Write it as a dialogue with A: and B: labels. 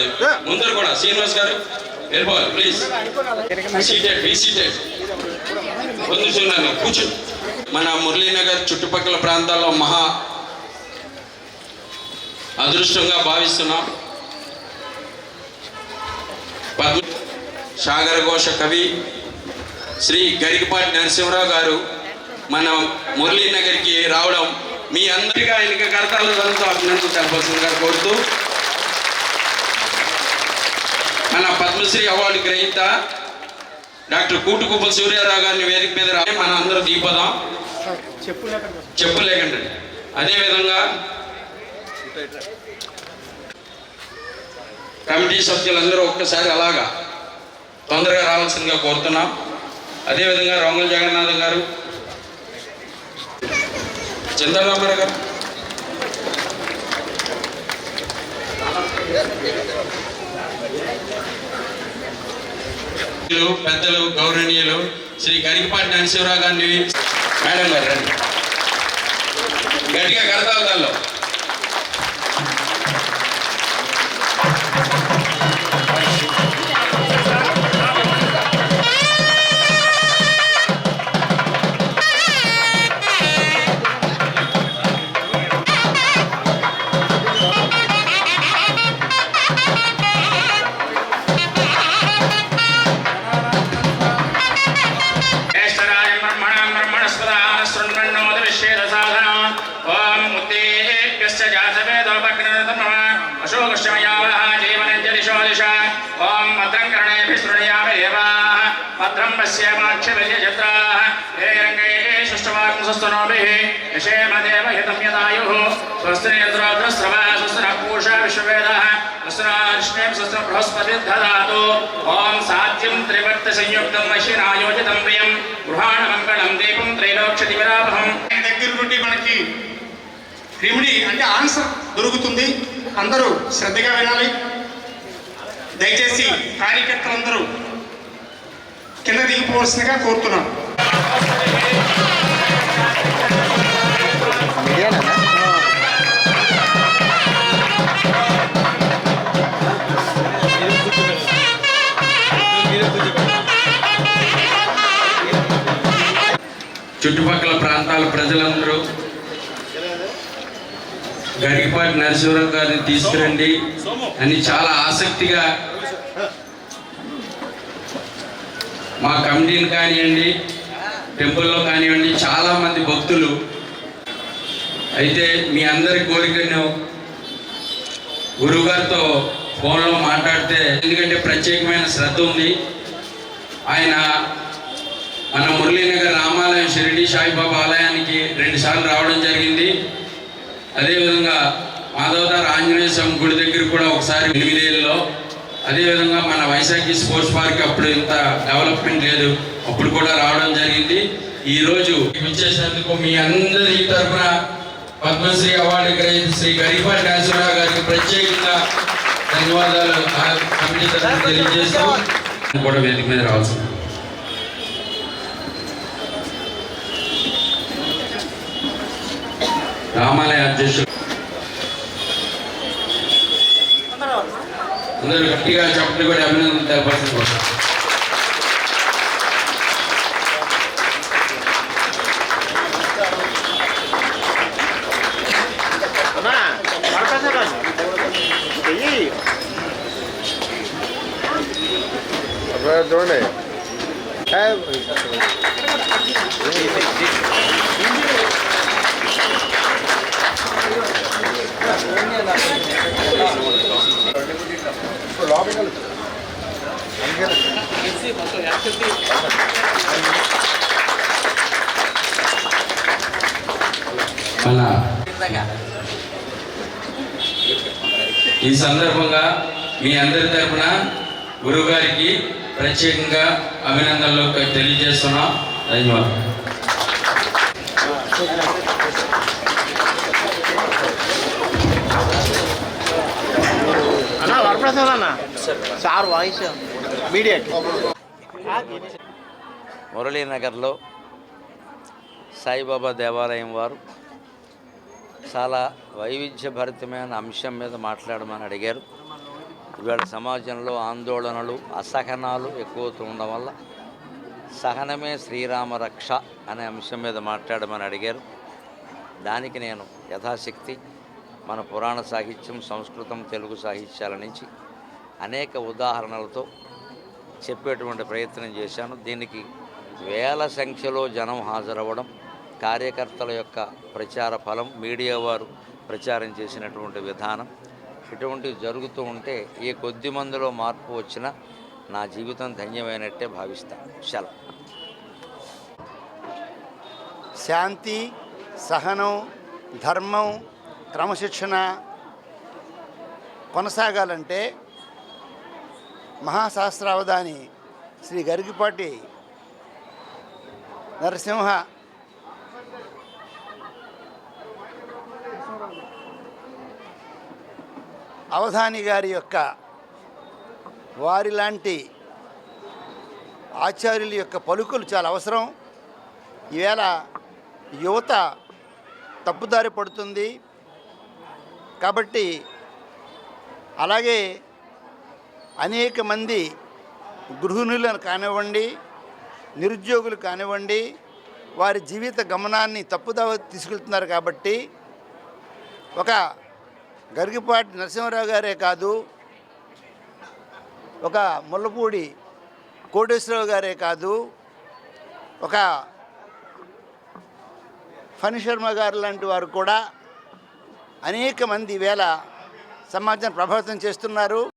A: వెళ్ళిపోద్ది ముందర కూడా. శ్రీనివాస్ గారు వెళ్ళిపోవాలి ప్లీజ్ సీటెడ్ బీ సీటెడ్ పొందుతున్నాను కూర్చో. మన మురళీనగర్ చుట్టుపక్కల ప్రాంతాల్లో మహా అదృష్టంగా భావిస్తున్నాం. పద్మ సాగర ఘోష కవి శ్రీ గరికపాటి నరసింహరావు గారు మన మురళీనగర్కి రావడం మీ అందరికీ ఆయనకి కరతాల ధనంతో అభినందన తెలపాల్సిందిగా కోరుతూ మన పద్మశ్రీ అవార్డు గ్రహీత డాక్టర్ కూటుకుప్ప సూర్యారావు గారిని వేదిక మీద రా మన అందరూ దీపదాం. చెప్పులేకండి. అదేవిధంగా కమిటీ సభ్యులందరూ ఒక్కసారి అలాగా తొందరగా రావాల్సిందిగా కోరుతున్నాం. అదేవిధంగా రొంగల జగన్నాథం గారు చంద్రబాబు గారు. పెద్దలు గౌరవనీయులు శ్రీ గరికపాటి నరసింహరావు గారిని మేడం గారు రండి. గట్టిగా కడతావు దానిలో.
B: భద్రం పశ్యేమాక్షిరయజత్రా ేమదేవహితమ్యదాయు స్వస్తినేంద్రోగ్రస్రవ స్వస్తినపూషా విశ్వవేద. స్వస్తినార్ష్ణేం స్వస్తిన ఓం సాధ్యం త్రివర్తి సంయుక్తం వశినాయోజితం ప్రియం. గృహాణ మంగళం దీపం త్రైలోక్షతి విరాభం
C: దగ్గర నుండి మనకి రెమిడి అంటే ఆన్సర్ దొరుకుతుంది. అందరూ శ్రద్ధగా వినాలి. దయచేసి కార్యకర్తలందరూ కింద దిగిపోవలసిందిగా కోరుతున్నాం
A: చుట్టుపక్కల ప్రాంతాల ప్రజలందరూ గరికపాటి నరసింహరావు గారిని తీసుకురండి అని చాలా ఆసక్తిగా మా కమిటీని కానివ్వండి టెంపుల్లో కానివ్వండి చాలామంది భక్తులు. అయితే మీ అందరి కోరికను గురువుగారితో ఫోన్లో మాట్లాడితే ఎందుకంటే ప్రత్యేకమైన శ్రద్ధ ఉంది. ఆయన మన మురళీనగర్ రామాలయం షిరిడి సాయిబాబా ఆలయానికి రెండుసార్లు రావడం జరిగింది. అదేవిధంగా మాధవదార్ ఆంజనేయ స్వామి గుడి దగ్గర కూడా ఒకసారి ఎనిమిదేళ్ళలో అదేవిధంగా మన వైశాఖి స్పోర్ట్స్ పార్క్ అప్పుడు ఇంత డెవలప్మెంట్ లేదు. అప్పుడు కూడా రావడం జరిగింది. ఈరోజు రోజు ఇచ్చేసినందుకు మీ అందరి తరఫున పద్మశ్రీ అవార్డు గ్రహీత శ్రీ గరిపాటి నరసింహరావు గారికి ప్రత్యేకంగా ధన్యవాదాలు. ఆ కమిటీ తరఫున తెలియజేస్తూ కూడా వేదిక మీద రావాల్సింది. రామాలయ అధ్యక్షుడు అందరూ గట్టిగా చెప్పలు కూడా అభినందన తెలపాల్సింది కోరుతున్నాను.
D: అన్నా పడతాను చెయ్యి చూడండి
A: మన ఈ సందర్భంగా మీ అందరి తరఫున గురువుగారికి ప్రత్యేకంగా అభినందనలు తెలియజేస్తున్నాం. ధన్యవాదాలు.
D: ప్రసాద్ అన్న సార్ వాయిస్ మీడియా
E: మురళీనగర్లో సాయిబాబా దేవాలయం వారు చాలా వైవిధ్యభరితమైన అంశం మీద మాట్లాడమని అడిగారు. ఇవాళ సమాజంలో ఆందోళనలు అసహనాలు ఎక్కువతో ఉండడం వల్ల సహనమే శ్రీరామ రక్ష అనే అంశం మీద మాట్లాడమని అడిగారు. దానికి నేను యథాశక్తి మన పురాణ సాహిత్యం సంస్కృతం తెలుగు సాహిత్యాల నుంచి అనేక ఉదాహరణలతో చెప్పేటువంటి ప్రయత్నం చేశాను. దీనికి వేల సంఖ్యలో జనం హాజరవ్వడం కార్యకర్తల యొక్క ప్రచార ఫలం మీడియా వారు ప్రచారం చేసినటువంటి విధానం ఇటువంటివి జరుగుతూ ఉంటే ఏ కొద్ది మందిలో మార్పు వచ్చినా నా జీవితం ధన్యమైనట్టే భావిస్తాను సెలవు.
F: శాంతి సహనం ధర్మం క్రమశిక్షణ కొనసాగాలంటే మహాశాస్త్రావధాని శ్రీ గరిగిపాటి నరసింహ అవధాని గారి యొక్క వారిలాంటి ఆచార్యుల యొక్క పలుకులు చాలా అవసరం. ఈవేళ యువత తప్పుదారి పడుతుంది. కాబట్టి అలాగే అనేక మంది గృహిణులను కానివ్వండి నిరుద్యోగులు కానివ్వండి వారి జీవిత గమనాన్ని తప్పుదావ తీసుకెళ్తున్నారు కాబట్టి ఒక గరిగిపాటి నరసింహారావు గారే కాదు ఒక ముల్లపూడి కోటేశ్వరరావు గారే కాదు ఒక ఫణి శర్మ గారు లాంటి వారు కూడా అనేక మంది వేళ సమాజాన్ని ప్రభావితం చేస్తున్నారు.